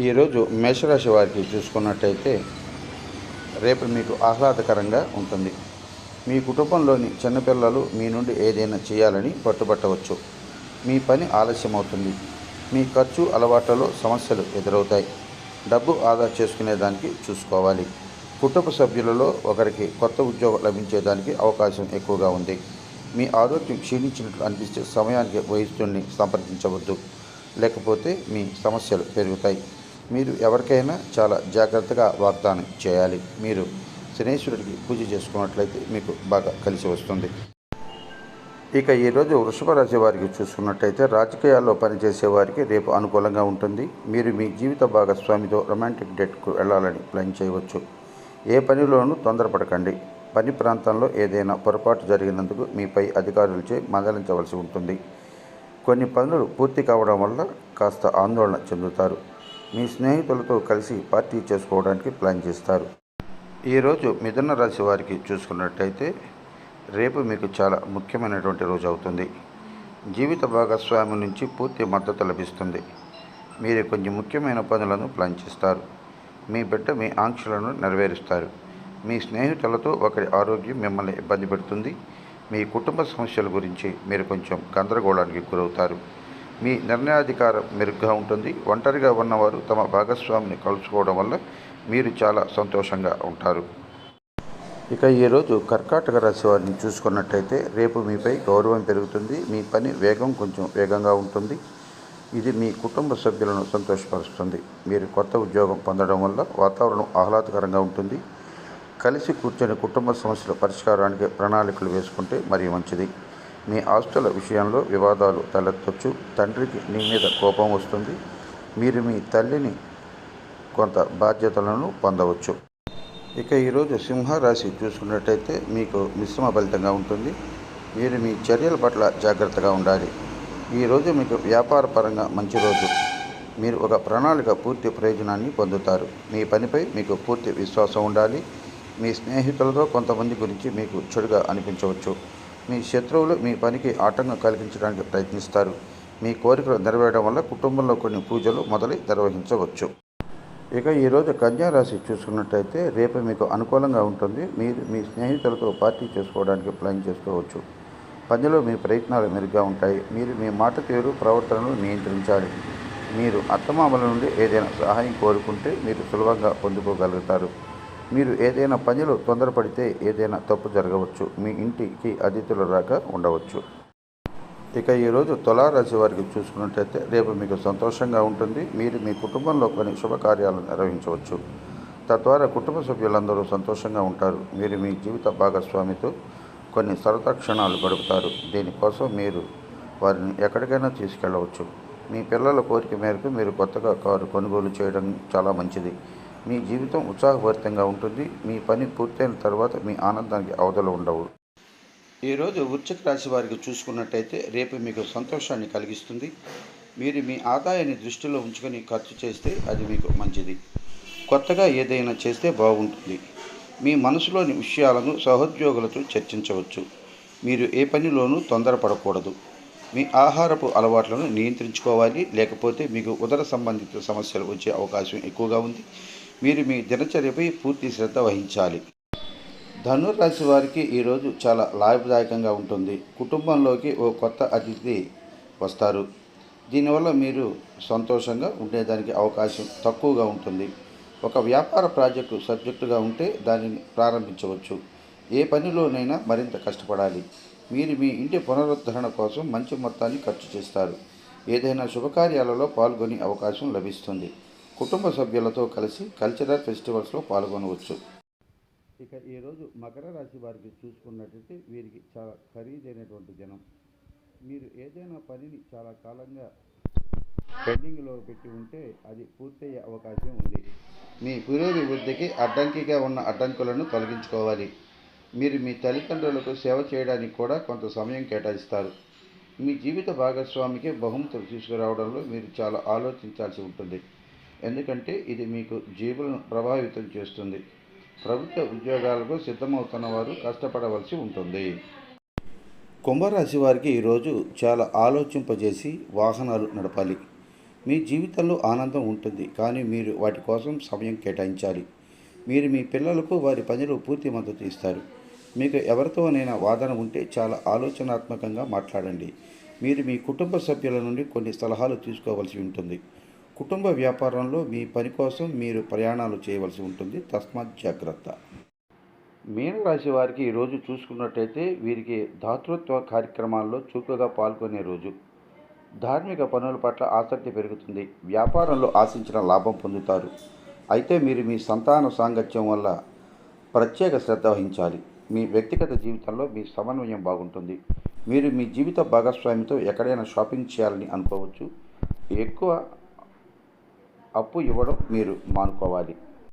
ఈరోజు మేషరాశి వారికి చూసుకున్నట్టయితే రేపు మీకు ఆహ్లాదకరంగా ఉంటుంది. మీ కుటుంబంలోని చిన్నపిల్లలు మీ నుండి ఏదైనా చేయాలని పట్టుబట్టవచ్చు. మీ పని ఆలస్యమవుతుంది. మీ ఖర్చు అలవాట్లలో సమస్యలు ఎదురవుతాయి. డబ్బు ఆదా చేసుకునేదానికి చూసుకోవాలి. కుటుంబ సభ్యులలో ఒకరికి కొత్త ఉద్యోగం లభించేదానికి అవకాశం ఎక్కువగా ఉంది. మీ ఆరోగ్యం క్షీణించినట్లు అనిపిస్తే సమయానికి వైద్యుడిని సంప్రదించవద్దు. లేకపోతే మీ సమస్యలు పెరుగుతాయి. మీరు ఎవరికైనా చాలా జాగ్రత్తగా వాగ్దానం చేయాలి. మీరు శనేశ్వరుడికి పూజ చేసుకున్నట్లయితే మీకు బాగా కలిసి వస్తుంది. ఇక ఈరోజు వృషభ రాశి వారికి చూసుకున్నట్టయితే రాజకీయాల్లో పనిచేసే వారికి రేపు అనుకూలంగా ఉంటుంది. మీరు మీ జీవిత భాగస్వామితో రొమాంటిక్ డేట్కు వెళ్ళాలని ప్లాన్ చేయవచ్చు. ఏ పనిలోనూ తొందరపడకండి. పని ప్రాంతంలో ఏదైనా పొరపాటు జరిగినందుకు మీపై అధికారులచే మందలించవలసి ఉంటుంది. కొన్ని పనులు పూర్తి కావడం వల్ల కాస్త ఆందోళన చెందుతారు. మీ స్నేహితులతో కలిసి పార్టీ చేసుకోవడానికి ప్లాన్ చేస్తారు. ఈరోజు మిథున రాశి వారికి చూసుకున్నట్టయితే రేపు మీకు చాలా ముఖ్యమైనటువంటి రోజు అవుతుంది. జీవిత భాగస్వామి నుంచి పూర్తి మద్దతు లభిస్తుంది. మీరు కొన్ని ముఖ్యమైన పనులను ప్లాన్ చేస్తారు. మీ బిడ్డ మీ ఆంక్షలను నెరవేరుస్తారు. మీ స్నేహితులతో ఒకరి ఆరోగ్యం మిమ్మల్ని ఇబ్బంది పెడుతుంది. మీ కుటుంబ సమస్యల గురించి మీరు కొంచెం గందరగోళానికి గురవుతారు. మీ నిర్ణయాధికారం మెరుగ్గా ఉంటుంది. ఒంటరిగా ఉన్నవారు తమ భాగస్వామిని కలుసుకోవడం వల్ల మీరు చాలా సంతోషంగా ఉంటారు. ఇక ఈరోజు కర్కాటక రాశి వారిని చూసుకున్నట్టయితే రేపు మీపై గౌరవం పెరుగుతుంది. మీ పని వేగం కొంచెం వేగంగా ఉంటుంది. ఇది మీ కుటుంబ సభ్యులను సంతోషపరుస్తుంది. మీరు కొత్త ఉద్యోగం పొందడం వల్ల వాతావరణం ఆహ్లాదకరంగా ఉంటుంది. కలిసి కూర్చొని కుటుంబ సమస్యల పరిష్కారానికి ప్రణాళికలు వేసుకుంటే మరీ మంచిది. మీ ఆస్తుల విషయంలో వివాదాలు తలెత్తొచ్చు. తండ్రికి మీ మీద కోపం వస్తుంది. మీరు మీ తల్లిని కొంత బాధ్యతలను పొందవచ్చు. ఇక ఈరోజు సింహరాశి చూసుకున్నట్టయితే మీకు మిశ్రమ ఫలితంగా ఉంటుంది. మీరు మీ చర్యల పట్ల జాగ్రత్తగా ఉండాలి. ఈరోజు మీకు వ్యాపార పరంగా మంచి రోజు. మీరు ఒక ప్రణాళిక పూర్తి ప్రయోజనాన్ని పొందుతారు. మీ పనిపై మీకు పూర్తి విశ్వాసం ఉండాలి. మీ స్నేహితులతో కొంతమంది గురించి మీకు చెడుగా అనిపించవచ్చు. మీ శత్రువులు మీ పనికి ఆటంకం కలిగించడానికి ప్రయత్నిస్తారు. మీ కోరికలు నెరవేరడం వల్ల కుటుంబంలో కొన్ని పూజలు మొదలై నిర్వహించవచ్చు. ఇక ఈరోజు కన్యా రాశి చూసుకున్నట్టయితే రేపు మీకు అనుకూలంగా ఉంటుంది. మీరు మీ స్నేహితులతో పార్టీ చేసుకోవడానికి ప్లాన్ చేసుకోవచ్చు. పనిలో మీ ప్రయత్నాలు మెరుగ్గా ఉంటాయి. మీరు మీ మాట తీరు ప్రవర్తనను నియంత్రించాలి. మీరు అత్తమామల నుండి ఏదైనా సహాయం కోరుకుంటే మీరు సులభంగా పొందుకోగలుగుతారు. మీరు ఏదైనా పనిలో తొందరపడితే ఏదైనా తప్పు జరగవచ్చు. మీ ఇంటికి అతిథులు రాక ఉండవచ్చు. ఇక ఈరోజు తులారాశి వారికి చూసుకున్నట్లయితే రేపు మీకు సంతోషంగా ఉంటుంది. మీరు మీ కుటుంబంలో కొన్ని శుభకార్యాలను నిర్వహించవచ్చు. తద్వారా కుటుంబ సభ్యులందరూ సంతోషంగా ఉంటారు. మీరు మీ జీవిత భాగస్వామితో కొన్ని సరదా క్షణాలు గడుపుతారు. దీనికోసం మీరు వారిని ఎక్కడికైనా తీసుకెళ్ళవచ్చు మీ పిల్లల కోరిక మేరకు మీరు కొత్తగా కారు కొనుగోలు చేయడం చాలా మంచిది. మీ జీవితం ఉత్సాహభరితంగా ఉంటుంది. మీ పని పూర్తయిన తర్వాత మీ ఆనందానికి అవధులు ఉండవు. ఈరోజు వృశ్చిక రాశి వారికి చూసుకున్నట్టయితే రేపు మీకు సంతోషాన్ని కలిగిస్తుంది. మీరు మీ ఆదాయాన్ని దృష్టిలో ఉంచుకొని ఖర్చు చేస్తే అది మీకు మంచిది. కొత్తగా ఏదైనా చేస్తే బాగుంటుంది. మీ మనసులోని విషయాలను సహోద్యోగులతో చర్చించవచ్చు. మీరు ఏ పనిలోనూ తొందరపడకూడదు. మీ ఆహారపు అలవాట్లను నియంత్రించుకోవాలి. లేకపోతే మీకు ఉదర సంబంధిత సమస్యలు వచ్చే అవకాశం ఎక్కువగా ఉంది. మీరు మీ దినచర్యపై పూర్తి శ్రద్ధ వహించాలి. ధనుర్రాశి వారికి ఈరోజు చాలా లాభదాయకంగా ఉంటుంది. కుటుంబంలోకి ఓ కొత్త అతిథి వస్తారు. దీనివల్ల మీరు సంతోషంగా ఉండేదానికి అవకాశం తక్కువగా ఉంటుంది. ఒక వ్యాపార ప్రాజెక్టు సబ్జెక్టుగా ఉంటే దానిని ప్రారంభించవచ్చు. ఏ పనిలోనైనా మరింత కష్టపడాలి. మీరు మీ ఇంటి పునరుద్ధరణ కోసం మంచి మొత్తాన్ని ఖర్చు చేస్తారు. ఏదైనా శుభకార్యాలలో పాల్గొనే అవకాశం లభిస్తుంది. కుటుంబ సభ్యులతో కలిసి కల్చరల్ ఫెస్టివల్స్లో పాల్గొనవచ్చు. ఇక ఈరోజు మకర రాశి వారికి చూసుకున్నట్టయితే వీరికి చాలా ఖరీదైనటువంటి దినం మీరు ఏదైనా పనిని చాలా కాలంగా పెండింగ్లో పెట్టి ఉంటే అది పూర్తయ్యే అవకాశం ఉంది. మీ పురోభివృద్ధికి అడ్డంకిగా ఉన్న అడ్డంకులను తొలగించుకోవాలి. మీరు మీ తల్లిదండ్రులకు సేవ చేయడానికి కూడా కొంత సమయం కేటాయిస్తారు. మీ జీవిత భాగస్వామికి బహుమతులు తీసుకురావడంలో మీరు చాలా ఆలోచించాల్సి ఉంటుంది. ఎందుకంటే ఇది మీకు జీవులను ప్రభావితం చేస్తుంది. ప్రభుత్వ ఉద్యోగాలకు సిద్ధమవుతున్న వారు కష్టపడవలసి ఉంటుంది. కుంభరాశి వారికి ఈరోజు చాలా ఆలోచింపజేసి వాహనాలు నడపాలి. మీ జీవితంలో ఆనందం ఉంటుంది కానీ మీరు వాటి కోసం సమయం కేటాయించాలి. మీరు మీ పిల్లలకు వారి పనిలో పూర్తి మద్దతు ఇస్తారు. మీకు ఎవరితోనైనా వాదన ఉంటే చాలా ఆలోచనాత్మకంగా మాట్లాడండి. మీరు మీ కుటుంబ సభ్యుల నుండి కొన్ని సలహాలు తీసుకోవలసి ఉంటుంది. కుటుంబ వ్యాపారంలో మీ పని కోసం మీరు ప్రయాణాలు చేయవలసి ఉంటుంది. తస్మాత్ జాగ్రత్త. మీనరాశి వారికి ఈరోజు చూసుకున్నట్టయితే వీరికి దాతృత్వ కార్యక్రమాల్లో చురుకుగా పాల్గొనే రోజు. ధార్మిక పనుల పట్ల ఆసక్తి పెరుగుతుంది. వ్యాపారంలో ఆశించిన లాభం పొందుతారు. అయితే మీరు మీ సంతాన సాంగత్యం వల్ల ప్రత్యేక శ్రద్ధ వహించాలి. మీ వ్యక్తిగత జీవితంలో మీ సమన్వయం బాగుంటుంది. మీరు మీ జీవిత భాగస్వామితో ఎక్కడైనా షాపింగ్ చేయాలని అనుకోవచ్చు. ఎక్కువ అప్పు ఇవ్వడం మీరు మానుకోవాలి.